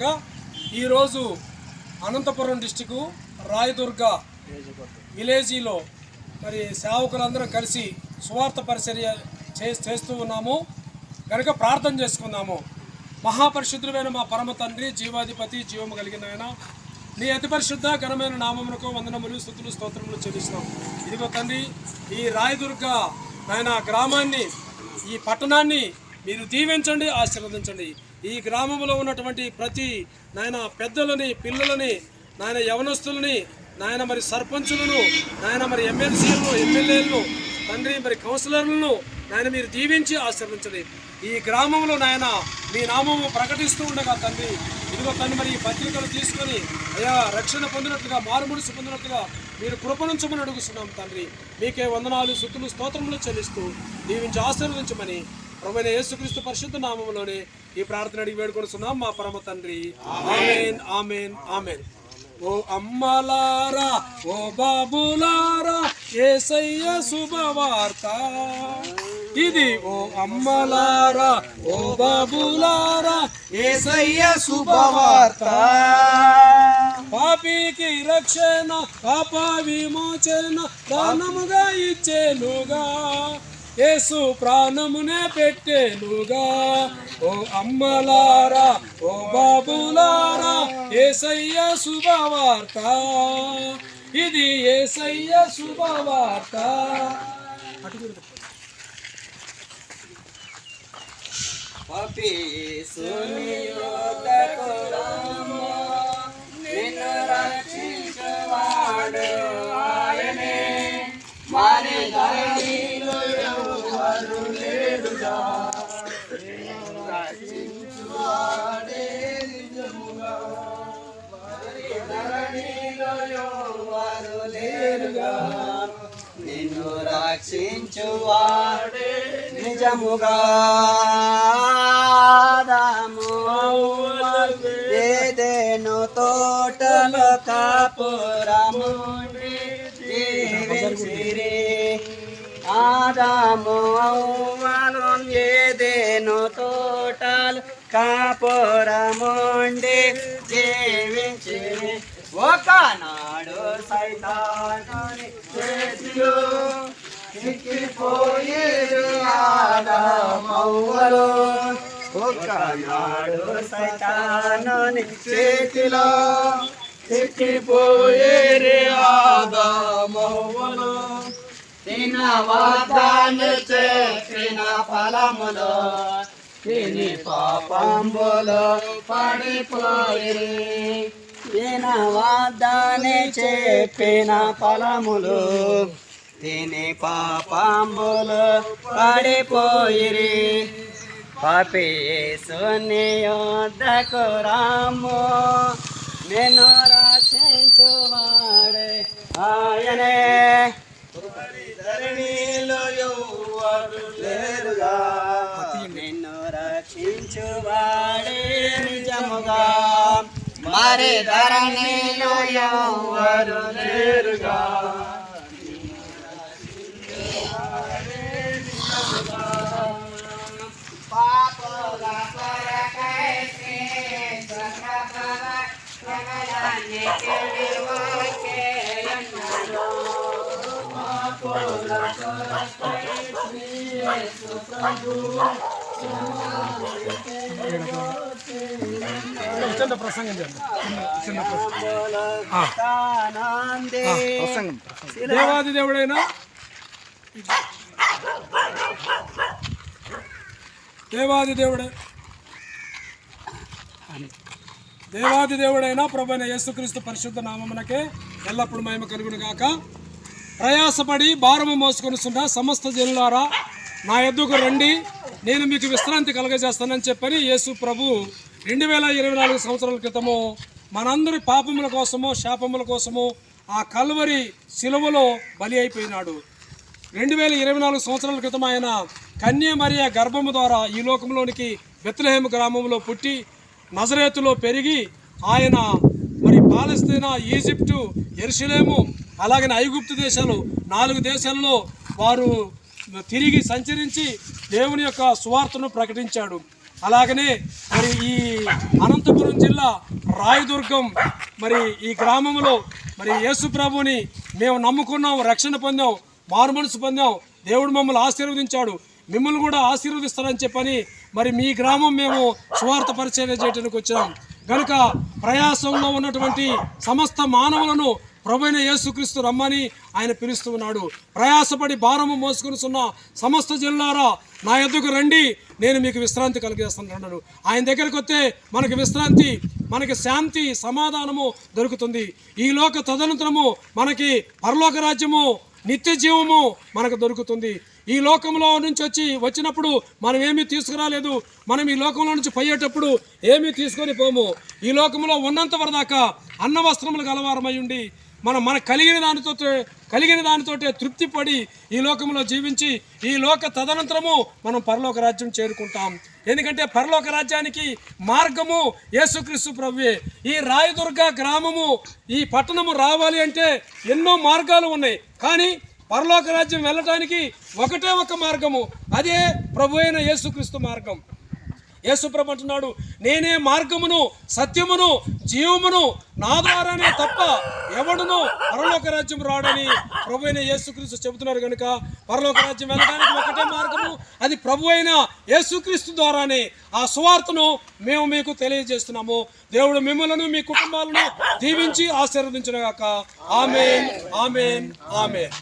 కాక ఈరోజు అనంతపురం డిస్టికు రాయదుర్గ విలేజీలో మరి సేవకులందరం కలిసి సువార్త పరిచర్య చే చేస్తూ ఉన్నాము. కనుక ప్రార్థన చేసుకుందాము. మహాపరిశుద్ధులైన మా పరమ తండ్రి జీవాధిపతి జీవము కలిగిన ఆయన నీ అతి పరిశుద్ధ ఘనమైన నామములకు వందనములు స్థుతులు స్తోత్రములు చెల్లిస్తున్నాం. ఇదిగో తండ్రి ఈ రాయదుర్గ నాయన గ్రామాన్ని ఈ పట్టణాన్ని మీరు దీవించండి ఆశీర్వదించండి. ఈ గ్రామంలో ఉన్నటువంటి ప్రతి నాయన పెద్దలని పిల్లలని నాయన యవనస్తులని నాయన మరి సర్పంచులను నాయన మరి ఎమ్మెల్సీలను ఎమ్మెల్యేలను తండ్రి మరి కౌన్సిలర్లను నాయన మీరు దీవించి ఆశీర్వించండి ఈ గ్రామంలో నాయన మీ నామము ప్రకటిస్తూ ఉండగా తండ్రి ఇదిగో తండ్రి మరి ఈ పత్రికలు తీసుకొని అయా రక్షణ పొందినట్లుగా మారుమూడిసి పొందినట్లుగా మీరు కృపణించమని అడుగుతున్నాం తండ్రి. మీకే వందనాలు సుతులు స్తోత్రములు చెల్లిస్తూ దీవించి ఆశీర్వదించమని ప్రభుత్వ యేసుక్రీస్తు పరిశుద్ధ నామంలోనే ఈ ప్రార్థన అడిగి వేడుకొడుతున్నాం మా పరమ తండ్రి. Amen amen amen. ఓ అమ్మలారా ఓ బాబులారా ఏసయ్య శుభవార్త. ఇది ఓ అమ్మలారా ఓ బాబులారా ఏసయ్య శుభవార్త. పాపికి రక్షణ పాప విమోచన దానముగా ఇచ్చేనుగా. యేసు ప్రాణమునే పెట్టేనుగా. ఓ అమ్మలారా ఓ బాబులారా ఏసయ్య శుభవార్త. ఇది ఏసయ్య శుభవార్త. అటు చూడు. నిన్ను రక్షించువాడే నిజముగా ఏదేను తోటలో కాపురము జీవించిరి ఆదాము అవ్వను ఏదేను తోటలు కాపురముండి ఒకనాడు సైతానుని చేతిలో చిక్కిపోయేరు ఆదామవ్వలు. ఒకనాడు సైతానుని చేతిలో చిక్కిపోయేరు ఆదామవ్వలు. తిన వాగ్దాన్ని చేసిన ఫలములో తిని పాపంబులో పడిపోయి తిన వాగ్దాన్ని చెప్పిన ఫలములు తిని పాపాంబులు పడిపోయిరి. పాపి సునియోద్దకు రాము. నేను రక్షించువాడే ఆయనే. ధరణిలో ఎవ్వరు లేరుగా. నిన్ను రక్షించువాడే నిజముగా. మరి ధరణిలో ఎవ్వరు లేరుగా పాపల చిన్న ప్రసంగం చేద్దాం. దేవాది దేవుడైనా? దేవాది దేవుడే. దేవాది దేవుడైన ప్రభైన యేసుక్రీస్తు పరిశుద్ధ నామమునకే ఎల్లప్పుడు మహిమ కలుగును గాక. ప్రయాసపడి భారము మోసుకొనిస్తున్న సమస్త జనులారా నా ఎద్దుకు రండి. నేను మీకు విశ్రాంతి కలగజేస్తానని చెప్పని యేసు ప్రభు రెండు వేల ఇరవై నాలుగు సంవత్సరాల క్రితము మనందరి పాపముల కోసము శాపముల కోసము ఆ కల్వరి శిలువలో బలి అయిపోయినాడు. రెండు వేల ఇరవై నాలుగు సంవత్సరాల క్రితం ఆయన కన్యమరియ గర్భము ద్వారా ఈ లోకంలోనికి బెత్లహేమ గ్రామంలో పుట్టి నజరేతులో పెరిగి ఆయన మరి పాలస్తీనా ఈజిప్టు ఎరుసలేము అలాగే ఐగుప్తు దేశాలు నాలుగు దేశాల్లో వారు తిరిగి సంచరించి దేవుని యొక్క సువార్తను ప్రకటించాడు. అలాగనే మరి ఈ అనంతపురం జిల్లా రాయదుర్గం మరి ఈ గ్రామంలో మరి యేసు ప్రభుని మేము నమ్ముకున్నాం రక్షణ పొందాం మారు మనసు పొందాం. దేవుడు మమ్మల్ని ఆశీర్వదించాడు. మిమ్మల్ని కూడా ఆశీర్వదిస్తారని చెప్పని మరి మీ గ్రామం మేము స్వార్థ పరిచయం చేయడానికి వచ్చాం కనుక ప్రయాసంలో ఉన్నటువంటి సమస్త మానవులను ప్రభైన యేసుక్రీస్తు రమ్మని ఆయన పిలుస్తూ ఉన్నాడు. ప్రయాసపడి భారము మోసుకునిస్తున్న సమస్త జిల్లారా నా ఎద్దుకు రండి నేను మీకు విశ్రాంతి కలిగేస్తాను ఆయన దగ్గరికి వస్తే మనకి విశ్రాంతి మనకి శాంతి సమాధానము దొరుకుతుంది. ఈ లోక తదనంతరము మనకి పరలోక రాజ్యము నిత్య జీవము మనకు దొరుకుతుంది. ఈ లోకంలో నుంచి వచ్చి వచ్చినప్పుడు మనం ఏమీ తీసుకురాలేదు. మనం ఈ లోకంలో నుంచి పోయేటప్పుడు ఏమీ తీసుకొని పోము. ఈ లోకంలో ఉన్నంత వరదాకా అన్న వస్త్రములు గలవారమై ఉండి మనం మన కలిగిన దానితో కలిగిన దానితోటే తృప్తి పడి ఈ లోకంలో జీవించి ఈ లోక తదనంతరము మనం పరలోక రాజ్యం చేరుకుంటాం. ఎందుకంటే పరలోక రాజ్యానికి మార్గము యేసుక్రీస్తు ప్రభువే. ఈ రాయదుర్గ గ్రామము ఈ పట్టణము రావాలి అంటే ఎన్నో మార్గాలు ఉన్నాయి. కానీ పరలోక రాజ్యం వెళ్ళటానికి ఒకటే ఒక మార్గము. అదే ప్రభు అయిన యేసుక్రీస్తు మార్గం. యేసుప్రభు అంటున్నాడు నేనే మార్గమును సత్యమును జీవమును నా ద్వారానే తప్ప ఎవడును పరలోక రాజ్యం రాడని ప్రభు అయిన యేసుక్రీస్తు చెబుతున్నారు కనుక పరలోక రాజ్యం వెళ్ళడానికి ఒకటే మార్గము అది ప్రభు అయిన యేసుక్రీస్తు ద్వారానే. ఆ సువార్తను మేము మీకు తెలియజేస్తున్నాము. దేవుడు మిమ్మలను మీ కుటుంబాలను దీవించి ఆశీర్వదించుగాక ఆమెన్ ఆమెన్ ఆమెన్.